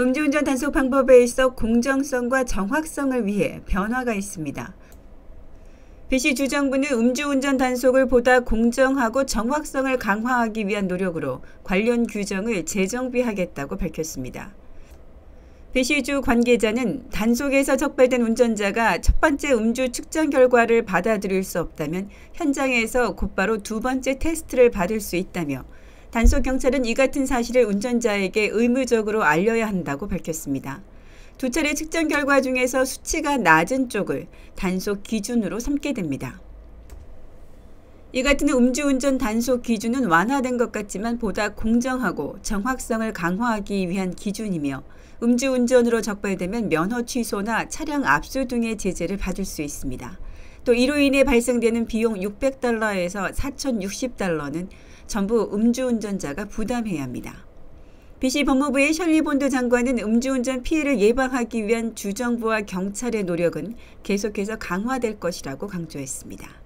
음주운전 단속 방법에 있어 공정성과 정확성을 위해 변화가 있습니다. BC 주정부는 음주운전 단속을 보다 공정하고 정확성을 강화하기 위한 노력으로 관련 규정을 재정비하겠다고 밝혔습니다. BC주 관계자는 단속에서 적발된 운전자가 첫 번째 음주 측정 결과를 받아들일 수 없다면 현장에서 곧바로 두 번째 테스트를 받을 수 있다며 단속 경찰은 이 같은 사실을 운전자에게 의무적으로 알려야 한다고 밝혔습니다. 두 차례 측정 결과 중에서 수치가 낮은 쪽을 단속 기준으로 삼게 됩니다. 이 같은 음주운전 단속 기준은 완화된 것 같지만 보다 공정하고 정확성을 강화하기 위한 기준이며 음주운전으로 적발되면 면허 취소나 차량 압수 등의 제재를 받을 수 있습니다. 또 이로 인해 발생되는 비용 600달러에서 4,060달러는 전부 음주운전자가 부담해야 합니다. BC 법무부의 셜리 본드 장관은 음주운전 피해를 예방하기 위한 주정부와 경찰의 노력은 계속해서 강화될 것이라고 강조했습니다.